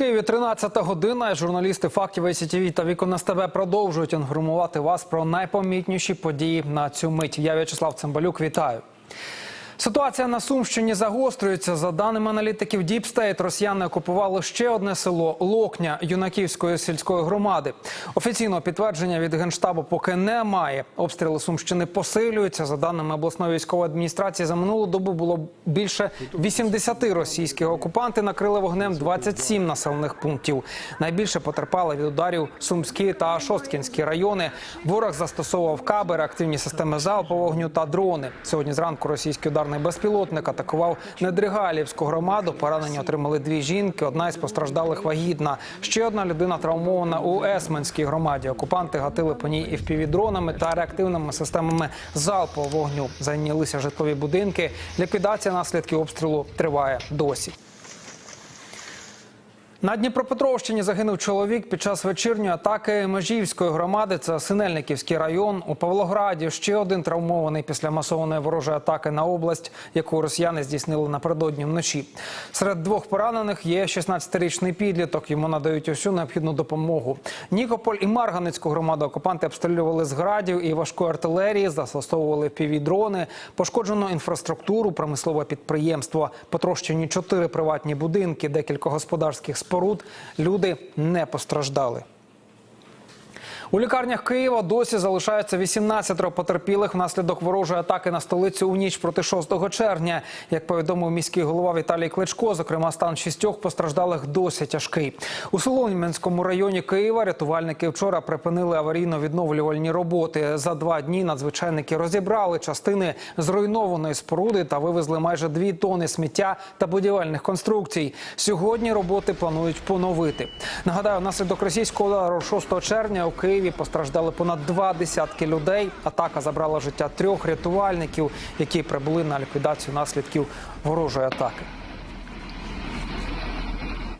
Києві 13 година. Журналісти фактів ICTV та Вікон СТБ продовжують інформувати вас про найпомітніші події на цю мить. Я В'ячеслав Цимбалюк. Вітаю. Ситуація на Сумщині загострюється. За даними аналітиків State, росіяни окупували ще одне село Локня Юнаківської сільської громади. Офіційного підтвердження від генштабу поки немає. Обстріли Сумщини посилюються. За даними обласної військової адміністрації, за минулу добу було більше 80 російських окупанти накрили вогнем 27 населених пунктів. Найбільше потерпали від ударів Сумські та Шосткінські райони. Ворог застосовував каби, реактивні системи залпового вогню та дрони. Сьогодні зранку російський ударний безпілотник атакував Недригалівську громаду. Поранені отримали дві жінки. Одна із постраждалих вагітна. Ще одна людина травмована у Есменській громаді. Окупанти гатили по ній і впівдронами та реактивними системами залпового вогню. Зайнялися житлові будинки. Ліквідація наслідків обстрілу триває досі. На Дніпропетровщині загинув чоловік під час вечірньої атаки Межівської громади. Це Синельниківський район. У Павлограді ще один травмований після масованої ворожої атаки на область, яку росіяни здійснили напередодні вночі. Серед двох поранених є 16-річний підліток. Йому надають усю необхідну допомогу. Нікополь і Марганецьку громаду окупанти обстрілювали з градів і важкої артилерії, застосовували півдрони, пошкоджено інфраструктуру, промислове підприємство, потрощені чотири приватні будинки, декілька господарських споруд. Люди не постраждали. У лікарнях Києва досі залишається 18 потерпілих внаслідок ворожої атаки на столицю у ніч проти 6 червня. Як повідомив міський голова Віталій Кличко, зокрема, стан шістьох постраждалих досі тяжкий. У Солом'янському районі Києва рятувальники вчора припинили аварійно-відновлювальні роботи. За два дні надзвичайники розібрали частини зруйнованої споруди та вивезли майже дві тони сміття та будівельних конструкцій. Сьогодні роботи планують поновити. Нагадаю, внаслідок російського удару 6 червня у Києві постраждали понад два десятки людей. Атака забрала життя трьох рятувальників, які прибули на ліквідацію наслідків ворожої атаки.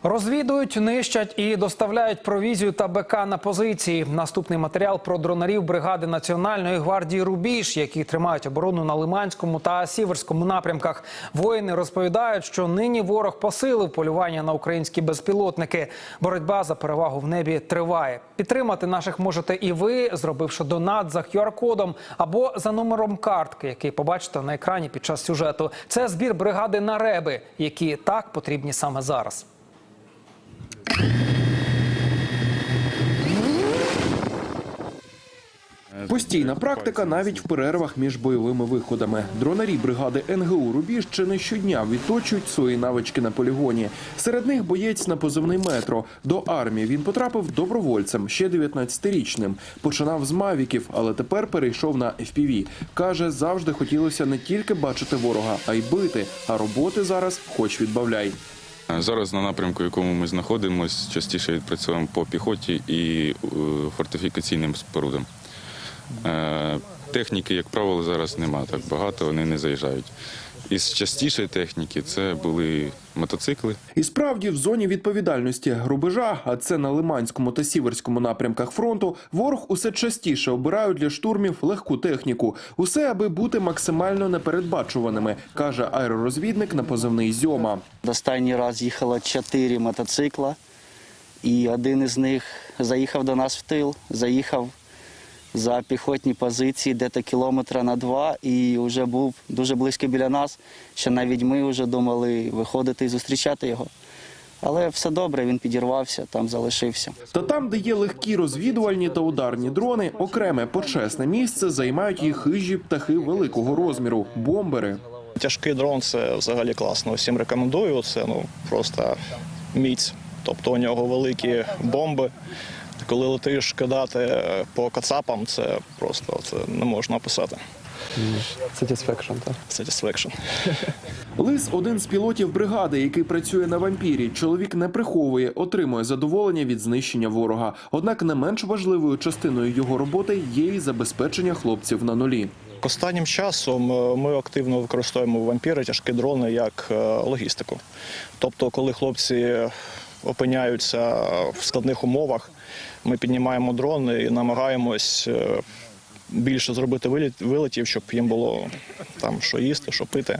Розвідують, нищать і доставляють провізію та БК на позиції. Наступний матеріал про дронарів бригади Національної гвардії Рубіж, які тримають оборону на Лиманському та Сіверському напрямках. Воїни розповідають, що нині ворог посилив полювання на українські безпілотники. Боротьба за перевагу в небі триває. Підтримати наших можете і ви, зробивши донат за QR-кодом або за номером картки, який побачите на екрані під час сюжету. Це збір бригади на реби, які так потрібні саме зараз. Постійна практика навіть в перервах між бойовими виходами. Дронарі бригади НГУ Рубіж чи не щодня відточують свої навички на полігоні. Серед них боєць на позивний метро. До армії він потрапив добровольцем ще 19-річним. Починав з мавіків, але тепер перейшов на FPV. Каже, завжди хотілося не тільки бачити ворога, а й бити. А роботи зараз хоч відбавляй. Зараз на напрямку, в якому ми знаходимося, частіше відпрацьовуємо по піхоті і е, фортифікаційним спорудам. Е, Техніки, як правило, зараз нема так багато, вони не заїжджають. Із частішої техніки це були мотоцикли. І справді в зоні відповідальності рубежа, а це на Лиманському та Сіверському напрямках фронту, ворог усе частіше обирають для штурмів легку техніку. Усе, аби бути максимально непередбачуваними, каже аеророзвідник на позивний Зьома. Останній раз їхало чотири мотоцикла, і один із них заїхав до нас в тил, заїхав за піхотні позиції десь кілометра на два і вже був дуже близько біля нас, що навіть ми вже думали виходити і зустрічати його. Але все добре, він підірвався, там залишився. Та там, де є легкі розвідувальні та ударні дрони, окреме почесне місце займають їх хижі птахи великого розміру бомбери. Тяжкий дрон це взагалі класно. Всім рекомендую. Це ну просто міць. Тобто у нього великі бомби. Коли летиш кидати по кацапам, це просто це не можна описати. Satisfaction, так. Satisfaction. Лис один з пілотів бригади, який працює на вампірі. Чоловік не приховує, отримує задоволення від знищення ворога. Однак не менш важливою частиною його роботи є і забезпечення хлопців на нулі. Останнім часом е, ми активно використовуємо вампіри, тяжкі дрони як е, логістику. Тобто, коли хлопці опиняються в складних умовах, ми піднімаємо дрони і намагаємось е, більше зробити вилетів, щоб їм було там що їсти, що пити,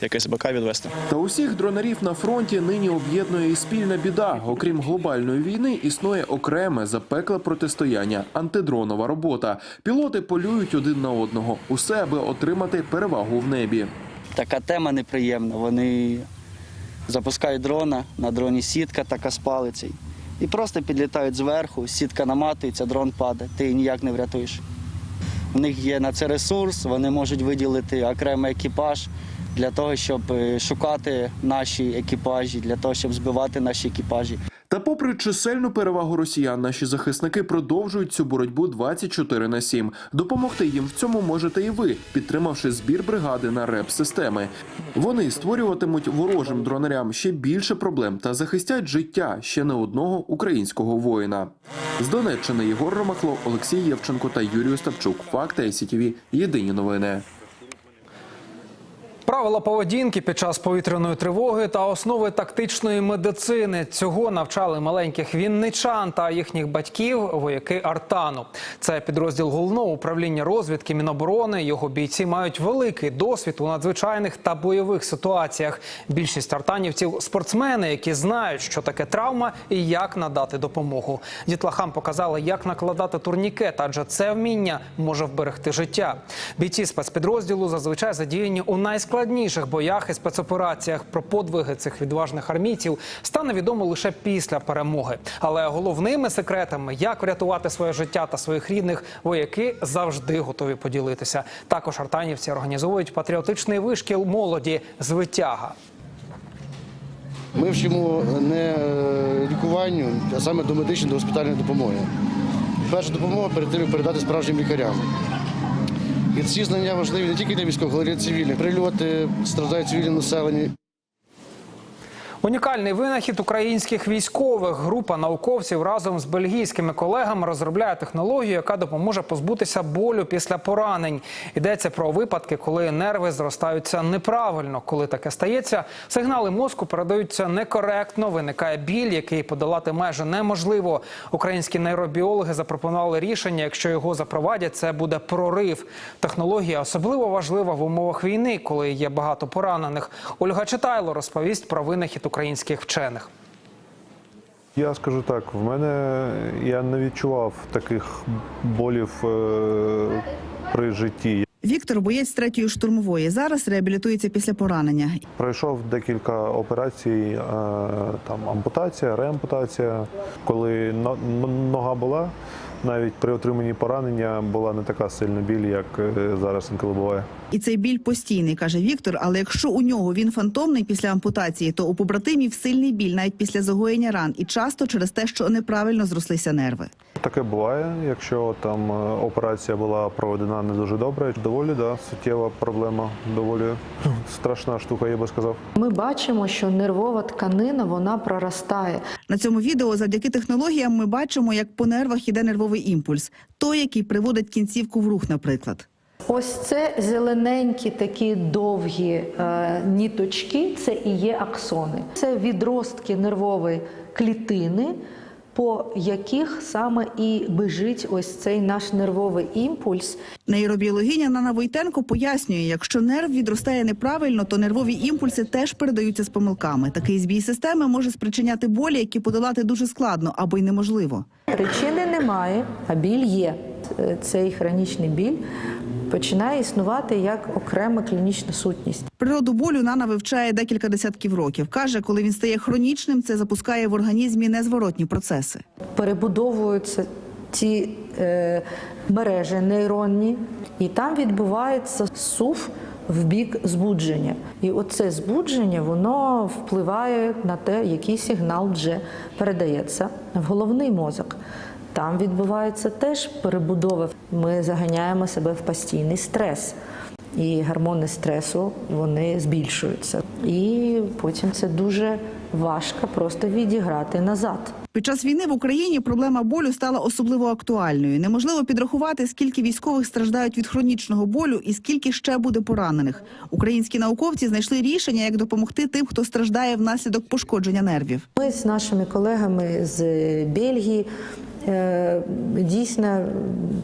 якесь БК відвести. Та усіх дронарів на фронті нині об'єднує і спільна біда. Окрім глобальної війни, існує окреме запекле протистояння антидронова робота. Пілоти полюють один на одного, усе аби отримати перевагу в небі. Така тема неприємна. Вони запускають дрона, на дроні сітка така з палицею. І просто підлітають зверху, сітка наматується, дрон падає, ти її ніяк не врятуєш. У них є на це ресурс, вони можуть виділити окремий екіпаж для того, щоб е, шукати наші екіпажі, для того, щоб збивати наші екіпажі. Та, попри чисельну перевагу росіян, наші захисники продовжують цю боротьбу 24 на 7. Допомогти їм в цьому можете і ви, підтримавши збір бригади на реп-системи. Вони створюватимуть ворожим дронарям ще більше проблем та захистять життя ще не одного українського воїна. З Донеччини Єгор Ромахло, Олексій Євченко та Юрій Остапчук. Факти СІТВ. Єдині новини. Правила поведінки під час повітряної тривоги та основи тактичної медицини цього навчали маленьких вінничан та їхніх батьків вояки Артану. Це підрозділ головного управління розвідки Міноборони. Його бійці мають великий досвід у надзвичайних та бойових ситуаціях. Більшість артанівців спортсмени, які знають, що таке травма і як надати допомогу. Дітлахам показали, як накладати турнікет, адже це вміння може вберегти життя. Бійці спецпідрозділу зазвичай задіяні у найскладніших боях і спецопераціях. Про подвиги цих відважних армійців стане відомо лише після перемоги. Але головними секретами, як врятувати своє життя та своїх рідних, вояки завжди готові поділитися. Також артанівці організовують патріотичний вишкіл молоді звитяга. Ми вчимо не лікуванню, а саме до медичної до госпітальної допомоги. Перша допомога перед тим, як передати справжнім лікарям. І ці знання важливі не тільки для військових, але й для цивільних. Прильоти страждають цивільне населення. Унікальний винахід українських військових. Група науковців разом з бельгійськими колегами розробляє технологію, яка допоможе позбутися болю після поранень. Йдеться про випадки, коли нерви зростаються неправильно. Коли таке стається, сигнали мозку передаються некоректно. Виникає біль, який подолати майже неможливо. Українські нейробіологи запропонували рішення. Якщо його запровадять, це буде прорив. Технологія особливо важлива в умовах війни, коли є багато поранених. Ольга Читайло розповість про винахід українських вчених. Я скажу так, в мене я не відчував таких болів е, при житті. Віктор боєць третьої штурмової. Зараз реабілітується після поранення. Пройшов декілька операцій, е, там ампутація, реампутація. Коли нога була, навіть при отриманні поранення була не така сильна біль, як е, зараз інколи буває. І цей біль постійний, каже Віктор. Але якщо у нього він фантомний після ампутації, то у побратимів сильний біль навіть після загоєння ран, і часто через те, що неправильно зрослися нерви. Таке буває, якщо там е, операція була проведена не дуже добре. Доволі да, суттєва проблема, доволі страшна штука, я би сказав. Ми бачимо, що нервова тканина вона проростає. На цьому відео завдяки технологіям ми бачимо, як по нервах іде нервовий імпульс, той, який приводить кінцівку в рух, наприклад. Ось це зелененькі такі довгі е, ніточки, це і є аксони. Це відростки нервової клітини, по яких саме і бежить ось цей наш нервовий імпульс. Нейробіологиня Нана Войтенко пояснює, якщо нерв відростає неправильно, то нервові імпульси теж передаються з помилками. Такий збій системи може спричиняти болі, які подолати дуже складно або й неможливо. Причини немає, а біль є. Е, Цей хронічний біль починає існувати як окрема клінічна сутність. Природу болю Нана вивчає декілька десятків років. Каже, коли він стає хронічним, це запускає в організмі незворотні процеси. перебудовуються ці е, мережі нейронні, і там відбувається сув в бік збудження. І оце збудження воно впливає на те, який сигнал вже передається в головний мозок. Там відбувається теж перебудова. Ми заганяємо себе в постійний стрес. І гормони стресу вони збільшуються. І потім це дуже важко просто відіграти назад. Під час війни в Україні проблема болю стала особливо актуальною. Неможливо підрахувати, скільки військових страждають від хронічного болю і скільки ще буде поранених. Українські науковці знайшли рішення, як допомогти тим, хто страждає внаслідок пошкодження нервів. Ми з нашими колегами з Бельгії е, дійсно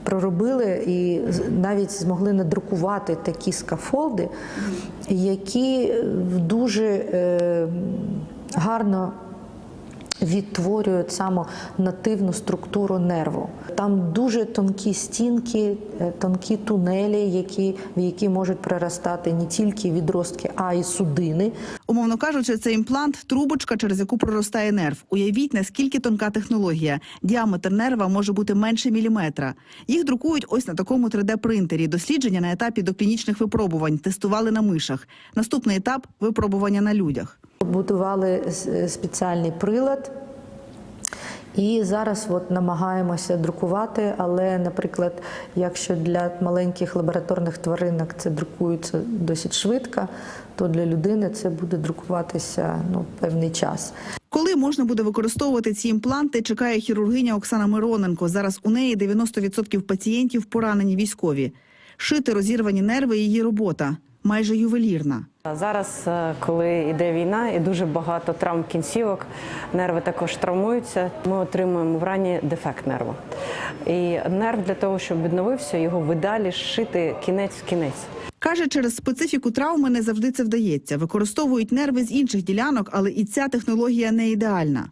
проробили і навіть змогли надрукувати такі скафолди, які дуже е, гарно відтворюють саме нативну структуру нерву. Там дуже тонкі стінки, е, тонкі тунелі, які, в які можуть проростати не тільки відростки, а й судини. Умовно кажучи, це імплант трубочка, через яку проростає нерв. Уявіть, наскільки тонка технологія. Діаметр нерва може бути менше міліметра. Їх друкують ось на такому 3D-принтері. Дослідження на етапі доклінічних випробувань тестували на мишах. Наступний етап випробування на людях. Будували спеціальний прилад. І зараз от намагаємося друкувати, але, наприклад, якщо для маленьких лабораторних тваринок це друкується досить швидко, то для людини це буде друкуватися ну, певний час. Коли можна буде використовувати ці імпланти, чекає хірургиня Оксана Мироненко. Зараз у неї 90% пацієнтів поранені військові. Шити розірвані нерви її робота майже ювелірна. Зараз, е, коли йде війна і дуже багато травм кінцівок, нерви також травмуються. Ми отримуємо в рані дефект нерву. І нерв для того, щоб відновився, його видалі шити кінець в кінець. Каже, через специфіку травми не завжди це вдається. Використовують нерви з інших ділянок, але і ця технологія не ідеальна.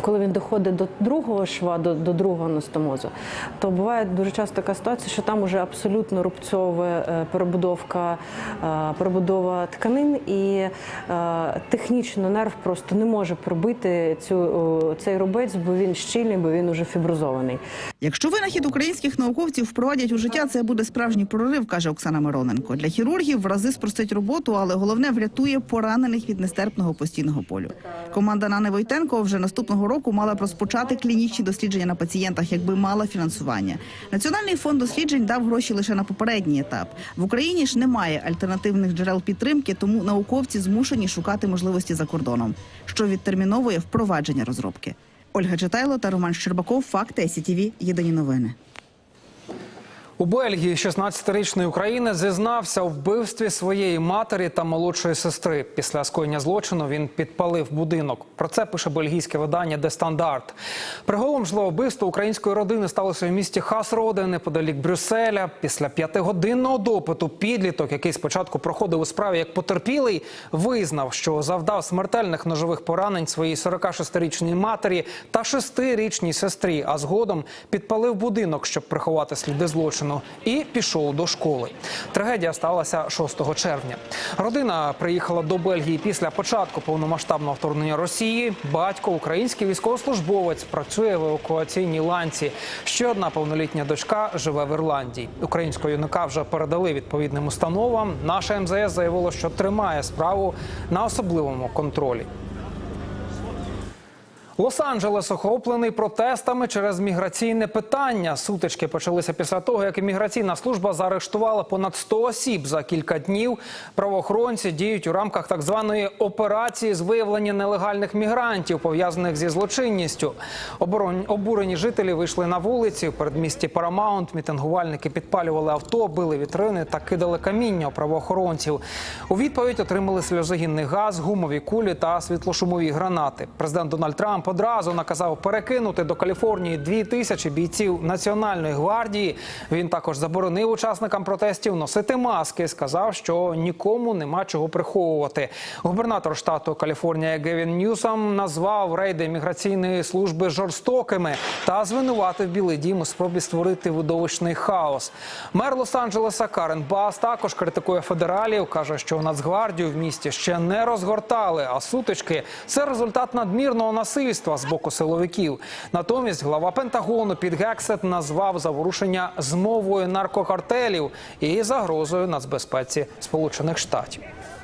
Коли він доходить до другого шва, до, до другого анастомозу, то буває дуже часто така ситуація, що там уже абсолютно рубцьова е, перебудовка, е, перебудова тканин, і е, технічно нерв просто не може пробити цю, цей рубець, бо він щільний, бо він уже фіброзований. Якщо винахід українських науковців впровадять у життя, це буде справжній прорив, каже Оксана Мироненко. Для хірургів в рази спростить роботу, але головне врятує поранених від нестерпного постійного болю. Команда Нани Войтенко вже наступного року мала б розпочати клінічні дослідження на пацієнтах, якби мала фінансування. Національний фонд досліджень дав гроші лише на попередній етап. В Україні ж немає альтернативних джерел підтримки, тому науковці змушені шукати можливості за кордоном, що відтерміновує впровадження розробки. Ольга Читайло та Роман Щербаков. Факти СІТІВІ. Єдині новини. У Бельгії 16-річний українець зізнався у вбивстві своєї матері та молодшої сестри. Після скоєння злочину він підпалив будинок. Про це пише бельгійське видання Де Стандарт. Приголом житлового вбивства української родини сталося у місті Хасроде, неподалік Брюсселя. Після п'ятигодинного допиту підліток, який спочатку проходив у справі як потерпілий, визнав, що завдав смертельних ножових поранень своїй 46-річній матері та 6-річній сестрі, а згодом підпалив будинок, щоб приховати сліди злочину, і пішов до школи. Трагедія сталася 6 червня. Родина приїхала до Бельгії після початку повномасштабного вторгнення Росії. Батько, український військовослужбовець, працює в евакуаційній ланці. Ще одна повнолітня дочка живе в Ірландії. Українського юнака вже передали відповідним установам. Наша МЗС заявило, що тримає справу на особливому контролі. Лос-Анджелес охоплений протестами через міграційне питання. Сутички почалися після того, як імміграційна служба заарештувала понад 100 осіб за кілька днів. Правоохоронці діють у рамках так званої операції з виявлення нелегальних мігрантів, пов'язаних зі злочинністю. Оборонь- Обурені жителі вийшли на вулиці. В передмісті Парамаунт мітингувальники підпалювали авто, били вітрини та кидали каміння у правоохоронців. У відповідь отримали сльозогінний газ, гумові кулі та світлошумові гранати. Президент Дональд Трамп одразу наказав перекинути до Каліфорнії дві тисячі бійців Національної гвардії. Він також заборонив учасникам протестів носити маски. Сказав, що нікому нема чого приховувати. Губернатор штату Каліфорнія Гевін Ньюсом назвав рейди міграційної служби жорстокими та звинуватив Білий Дім у спробі створити видовищний хаос. Мер Лос-Анджелеса Карен Бас також критикує федералів. каже, що Нацгвардію в місті ще не розгортали, а сутички це результат надмірного насильства з боку силовиків. Натомість глава Пентагону під Гексет назвав заворушення змовою наркокартелів і загрозою нацбезпеці Сполучених Штатів.